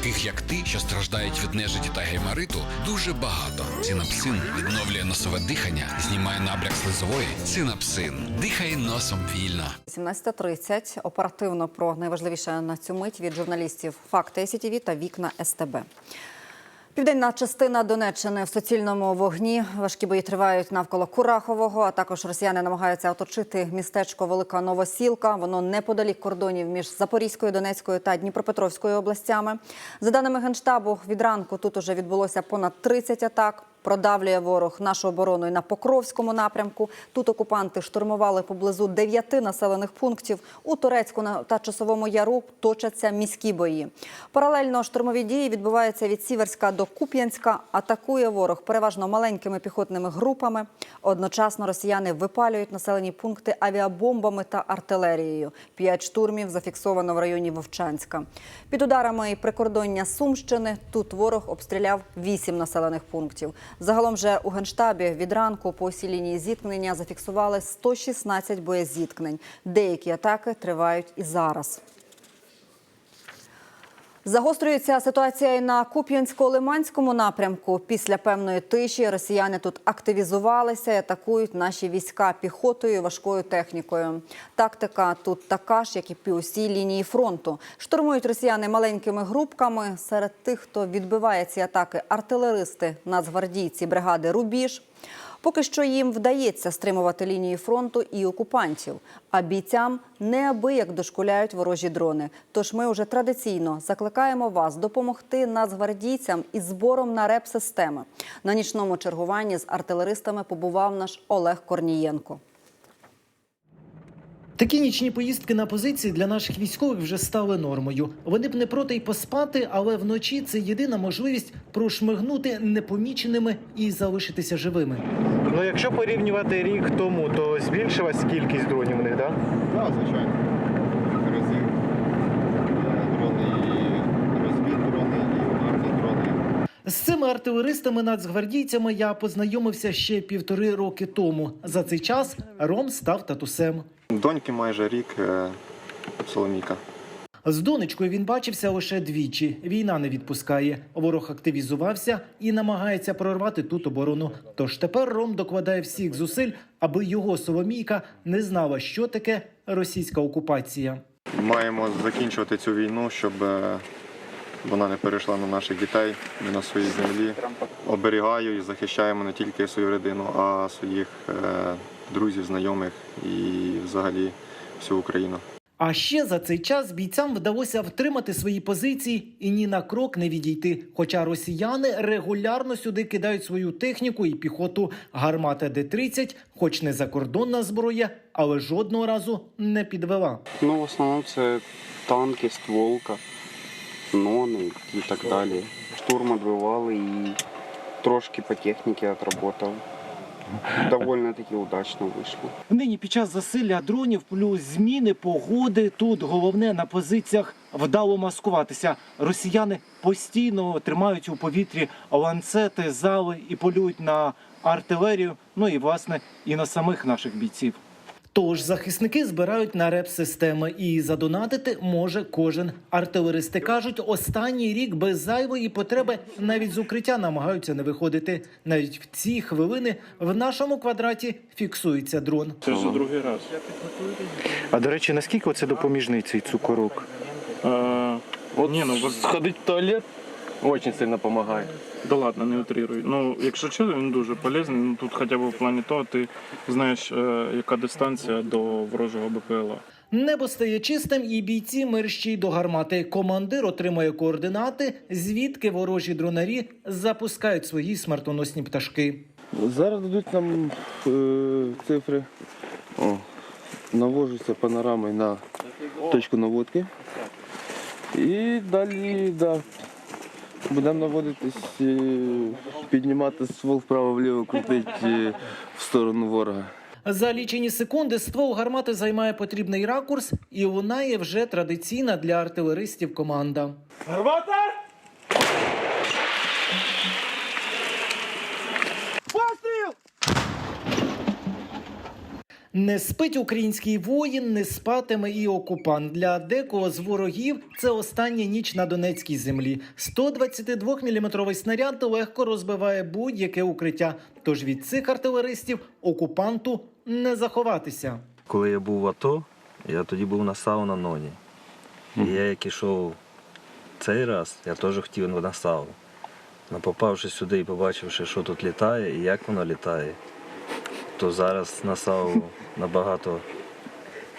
таких як ти, що страждають від нежиті та геймариту, дуже багато. Цинапсин відновлює носове дихання, знімає набряк слизової. Цинапсин. дихає носом вільно. 17.30. Оперативно про найважливіше на цю мить від журналістів Факти СІТІВІ та Вікна СТБ. Південна частина Донеччини в суцільному вогні. Важкі бої тривають навколо Курахового. А також росіяни намагаються оточити містечко Велика Новосілка. Воно неподалік кордонів між Запорізькою, Донецькою та Дніпропетровською областями. За даними генштабу, від ранку тут уже відбулося понад 30 атак. Продавлює ворог нашу оборону і на Покровському напрямку. Тут окупанти штурмували поблизу дев'яти населених пунктів. У Турецьку та Часовому Яру точаться міські бої. Паралельно штурмові дії відбуваються від Сіверська до Куп'янська. Атакує ворог переважно маленькими піхотними групами. Одночасно росіяни випалюють населені пункти авіабомбами та артилерією. П'ять штурмів зафіксовано в районі Вовчанська. Під ударами прикордоння Сумщини тут ворог обстріляв вісім населених пунктів. Загалом же у генштабі від ранку по усій лінії зіткнення зафіксували 116 боєзіткнень. Деякі атаки тривають і зараз. Загострюється ситуація і на Куп'янсько-Лиманському напрямку. Після певної тиші росіяни тут активізувалися і атакують наші війська піхотою і важкою технікою. Тактика тут така ж, як і по усій лінії фронту. Штурмують росіяни маленькими групками. Серед тих, хто відбиває ці атаки, артилеристи, нацгвардійці бригади Рубіж. Поки що їм вдається стримувати лінії фронту і окупантів, а бійцям неабияк дошкуляють ворожі дрони. Тож ми вже традиційно закликаємо вас допомогти нацгвардійцям із збором на реп-системи. На нічному чергуванні з артилеристами побував наш Олег Корнієнко. Такі нічні поїздки на позиції для наших військових вже стали нормою. Вони б не проти й поспати, але вночі це єдина можливість прошмигнути непоміченими і залишитися живими. Ну, якщо порівнювати рік тому, то збільшилась кількість дронів у них, так? Так, звичайно. Разів е, дрони і і ударні дрони. З цими артилеристами нацгвардійцями я познайомився ще півтори роки тому. За цей час Ром став татусем. Доньки майже рік е, Соломійка. З донечкою він бачився лише двічі. Війна не відпускає. Ворог активізувався і намагається прорвати тут оборону. Тож тепер Ром докладає всіх зусиль, аби його Соломійка не знала, що таке російська окупація. Маємо закінчувати цю війну, щоб е, вона не перейшла на наших дітей, ми на своїй землі. Оберігаю і захищаємо не тільки свою родину, а своїх е, друзів, знайомих і взагалі всю Україну. А ще за цей час бійцям вдалося втримати свої позиції і ні на крок не відійти. Хоча росіяни регулярно сюди кидають свою техніку і піхоту. Гармата Д-30, хоч не закордонна зброя, але жодного разу не підвела. Ну, в основному це танки, стволка, нони і так далі. Штурм відбивали і трошки по техніці отработав. Довольно таки удачно вийшло. Нині під час засилля дронів плюс зміни погоди тут головне на позиціях вдало маскуватися. Росіяни постійно тримають у повітрі ланцети, зали і полюють на артилерію. Ну і власне і на самих наших бійців. Тож захисники збирають на реп-системи і задонатити може кожен. Артилеристи кажуть, останній рік без зайвої потреби навіть з укриття намагаються не виходити. Навіть в ці хвилини в нашому квадраті фіксується дрон. Це вже другий раз. А до речі, наскільки це допоміжний цей цукорок? Е, Вот Ні, ну, сходить в туалет очень сильно помогает. да ладно, не утрируй. Ну, якщо чесно, він дуже полезний. Ну, тут хоча б в плані того, ти знаєш, е, яка дистанція до ворожого БПЛА. Небо стає чистим, і бійці мерщій до гармати. Командир отримує координати, звідки ворожі дронарі запускають свої смертоносні пташки. Зараз дадуть нам е, цифри. О, навожуся панорамою на точку наводки. І далі да, будемо наводитись, і піднімати ствол вправо-вліво, крутити е, в сторону ворога. За лічені секунди ствол гармати займає потрібний ракурс і лунає вже традиційна для артилеристів команда. Не спить український воїн, не спатиме і окупант. Для декого з ворогів це остання ніч на Донецькій землі. 122-мм снаряд легко розбиває будь-яке укриття. Тож від цих артилеристів окупанту не заховатися. Коли я був в АТО, я тоді був на САУ на ноні. І я як ішов цей раз, я теж хотів на САУ. Но попавши сюди і побачивши, що тут літає і як воно літає, то зараз на САУ набагато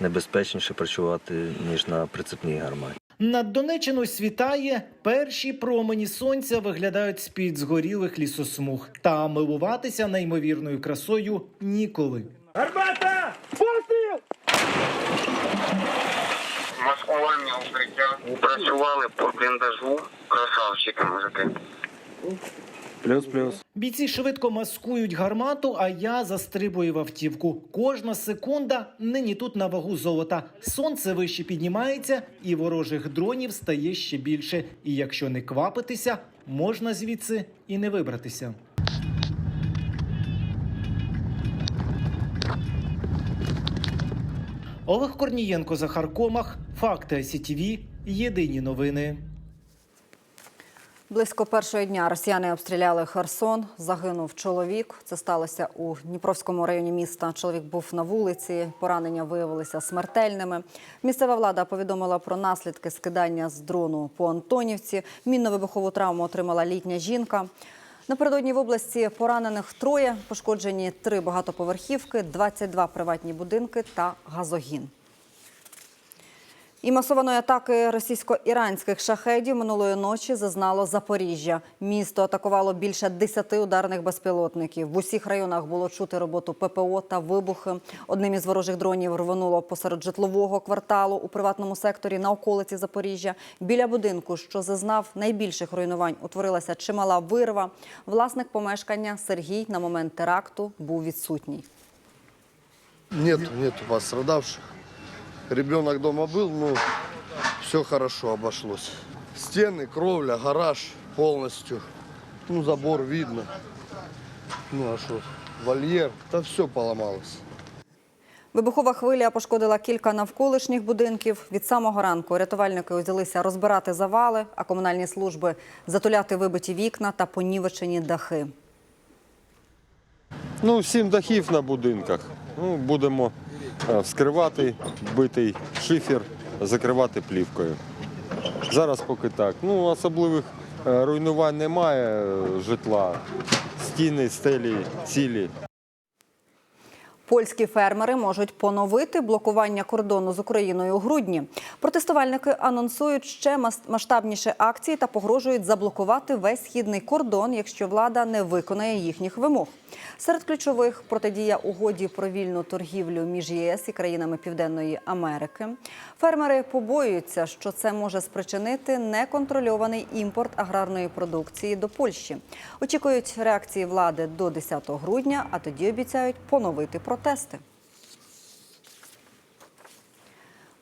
небезпечніше працювати, ніж на прицепній гарматі. Над Донеччиною світає, перші промені сонця виглядають з-під згорілих лісосмуг. Та милуватися неймовірною красою ніколи. Маскувальні укриття. Працювали по бліндажу. Красавчики мужики. Плюс-плюс. Бійці швидко маскують гармату, а я застрибую в автівку. Кожна секунда нині тут на вагу золота. Сонце вище піднімається, і ворожих дронів стає ще більше. І якщо не квапитися, можна звідси і не вибратися. Олег Корнієнко, Захар Комах, Факти СІТВ, Єдині новини. Близько першого дня росіяни обстріляли Херсон. Загинув чоловік. Це сталося у Дніпровському районі міста. Чоловік був на вулиці. Поранення виявилися смертельними. Місцева влада повідомила про наслідки скидання з дрону по Антонівці. Мінно-вибухову травму отримала літня жінка. Напередодні в області поранених троє, пошкоджені три багатоповерхівки, 22 приватні будинки та газогін. І масованої атаки російсько-іранських шахедів минулої ночі зазнало Запоріжжя. Місто атакувало більше 10 ударних безпілотників. В усіх районах було чути роботу ППО та вибухи. Одним із ворожих дронів рвонуло посеред житлового кварталу у приватному секторі на околиці Запоріжжя. Біля будинку, що зазнав найбільших руйнувань, утворилася чимала вирва. Власник помешкання Сергій на момент теракту був відсутній. Нет, нет пострадавших. Ребенок дома был, ну, все хорошо обошлось. Стены, кровля, гараж полностью. Ну, забор видно. Ну, а что, вольер, да все поломалось. Вибухова хвиля пошкодила кілька навколишніх будинків. Від самого ранку рятувальники узялися розбирати завали, а комунальні служби затуляти вибиті вікна та понівечені дахи. Ну, сім дахів на будинках. Ну, будемо вскривати битий шифер, закривати плівкою. Зараз поки так. Ну, особливих е, руйнувань немає е, житла. Стіни, стелі, цілі. Польські фермери можуть поновити блокування кордону з Україною у грудні. Протестувальники анонсують ще мас- масштабніші акції та погрожують заблокувати весь східний кордон, якщо влада не виконає їхніх вимог. Серед ключових протидія угоді про вільну торгівлю між ЄС і країнами Південної Америки. Фермери побоюються, що це може спричинити неконтрольований імпорт аграрної продукції до Польщі. Очікують реакції влади до 10 грудня, а тоді обіцяють поновити протести.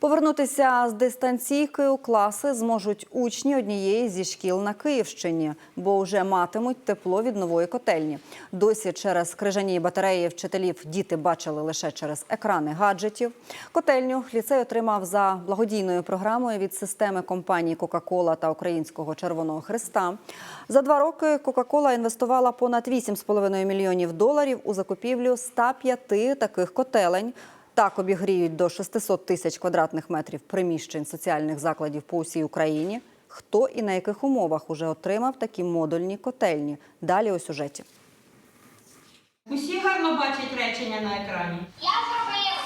Повернутися з дистанційки у класи зможуть учні однієї зі шкіл на Київщині, бо вже матимуть тепло від нової котельні. Досі через крижані батареї вчителів діти бачили лише через екрани гаджетів. Котельню ліцей отримав за благодійною програмою від системи компаній Кока-Кола та Українського Червоного Христа. За два роки Кока-Кола інвестувала понад 8,5 мільйонів доларів у закупівлю 105 таких котелень. Так обігріють до 600 тисяч квадратних метрів приміщень соціальних закладів по усій Україні. Хто і на яких умовах уже отримав такі модульні котельні? Далі у сюжеті. Усі гарно бачать речення на екрані. Я зробив.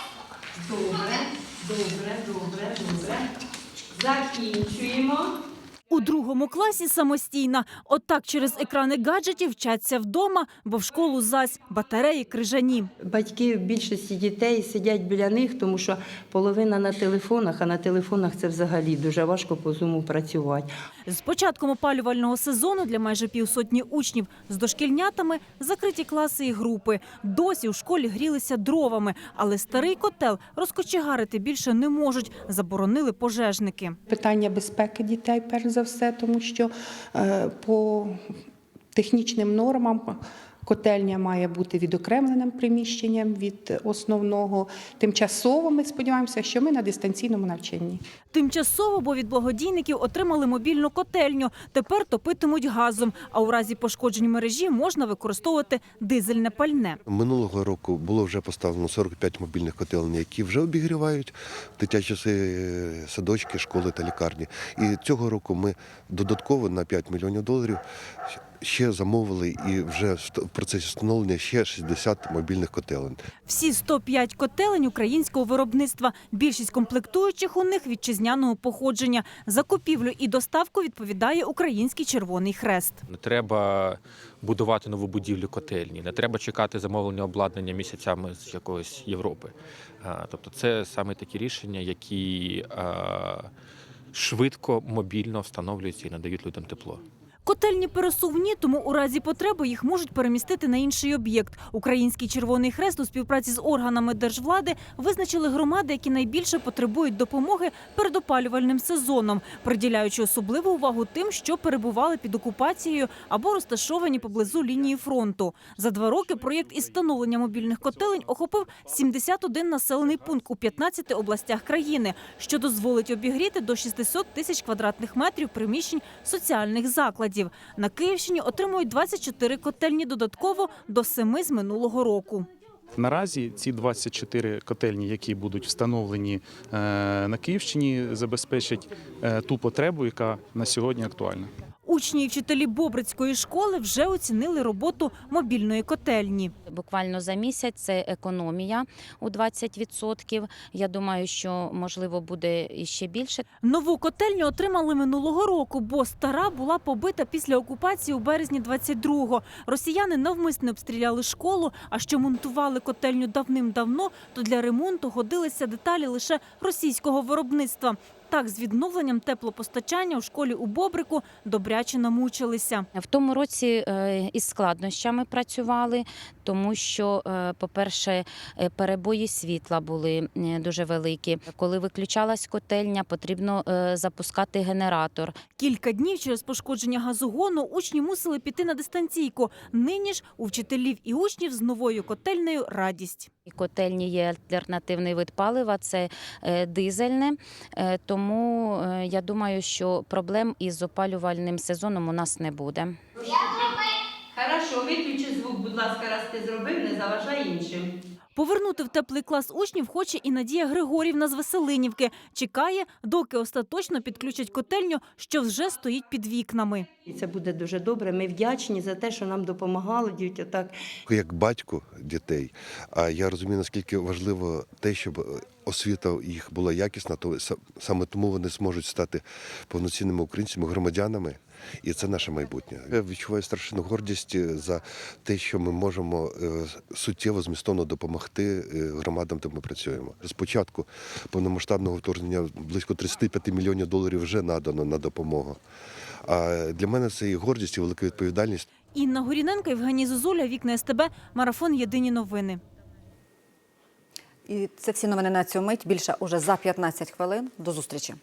Добре, добре, добре, добре. Закінчуємо. У другому класі самостійна. Отак через екрани гаджетів вчаться вдома, бо в школу зась батареї крижані. Батьки більшості дітей сидять біля них, тому що половина на телефонах, а на телефонах це взагалі дуже важко по зуму працювати. З початком опалювального сезону для майже півсотні учнів з дошкільнятами закриті класи і групи. Досі у школі грілися дровами, але старий котел розкочегарити більше не можуть. Заборонили пожежники. Питання безпеки дітей, перш за все, тому що е, по технічним нормам Котельня має бути відокремленим приміщенням від основного. Тимчасово ми сподіваємося, що ми на дистанційному навчанні. Тимчасово, бо від благодійників отримали мобільну котельню. Тепер топитимуть газом. А у разі пошкоджень мережі можна використовувати дизельне пальне. Минулого року було вже поставлено 45 мобільних котелень, які вже обігрівають дитячі садочки, школи та лікарні. І цього року ми додатково на 5 мільйонів доларів ще замовили і вже в процесі встановлення ще 60 мобільних котелень. Всі 105 котелень українського виробництва. Більшість комплектуючих у них вітчизняного походження. За купівлю і доставку відповідає Український Червоний Хрест. Не треба будувати нову будівлю котельні, не треба чекати замовлення обладнання місяцями з якоїсь Європи. Тобто, це саме такі рішення, які швидко, мобільно встановлюються і надають людям тепло. Котельні пересувні, тому у разі потреби їх можуть перемістити на інший об'єкт. Український Червоний Хрест у співпраці з органами держвлади визначили громади, які найбільше потребують допомоги перед опалювальним сезоном, приділяючи особливу увагу тим, що перебували під окупацією або розташовані поблизу лінії фронту. За два роки проєкт із встановлення мобільних котелень охопив 71 населений пункт у 15 областях країни, що дозволить обігріти до 600 тисяч квадратних метрів приміщень соціальних закладів. На Київщині отримують 24 котельні додатково до семи з минулого року. Наразі ці 24 котельні, які будуть встановлені е, на Київщині, забезпечать е, ту потребу, яка на сьогодні актуальна. Учні і вчителі Бобрицької школи вже оцінили роботу мобільної котельні. Буквально за місяць це економія у 20%. Я думаю, що можливо буде іще більше. Нову котельню отримали минулого року, бо стара була побита після окупації у березні 22-го. Росіяни навмисно обстріляли школу, а що монтували котельню давним-давно, то для ремонту годилися деталі лише російського виробництва. Так, з відновленням теплопостачання у школі у Бобрику добряче намучилися. В тому році е, із складнощами працювали, тому що, е, по-перше, е, перебої світла були дуже великі. Коли виключалась котельня, потрібно запускати генератор. Кілька днів через пошкодження газогону учні мусили піти на дистанційку. Нині ж у вчителів і учнів з новою котельнею радість. Котельні є альтернативний вид палива, це е, дизельне. Е, Тому е, я думаю, що проблем із опалювальним сезоном у нас не буде. Хорошо, виключи звук, будь ласка, раз ти зробив, не заважай іншим. Повернути в теплий клас учнів хоче і Надія Григорівна з Веселинівки. Чекає, доки остаточно підключать котельню, що вже стоїть під вікнами. І це буде дуже добре. Ми вдячні за те, що нам допомагали дітей. Так Як батько дітей, а я розумію, наскільки важливо те, щоб освіта їх була якісна, то саме тому вони зможуть стати повноцінними українцями, громадянами. І це наше майбутнє. Я відчуваю страшну гордість за те, що ми можемо е, суттєво змістовно допомогти е, громадам, де ми працюємо. З початку повномасштабного вторгнення близько 35 мільйонів доларів вже надано на допомогу. А для мене це і гордість, і велика відповідальність. Інна Горіненко, Євгеній Зозуля, Вікна СТБ, Марафон Єдині новини. І це всі новини на цю мить. Більше уже за 15 хвилин. До зустрічі.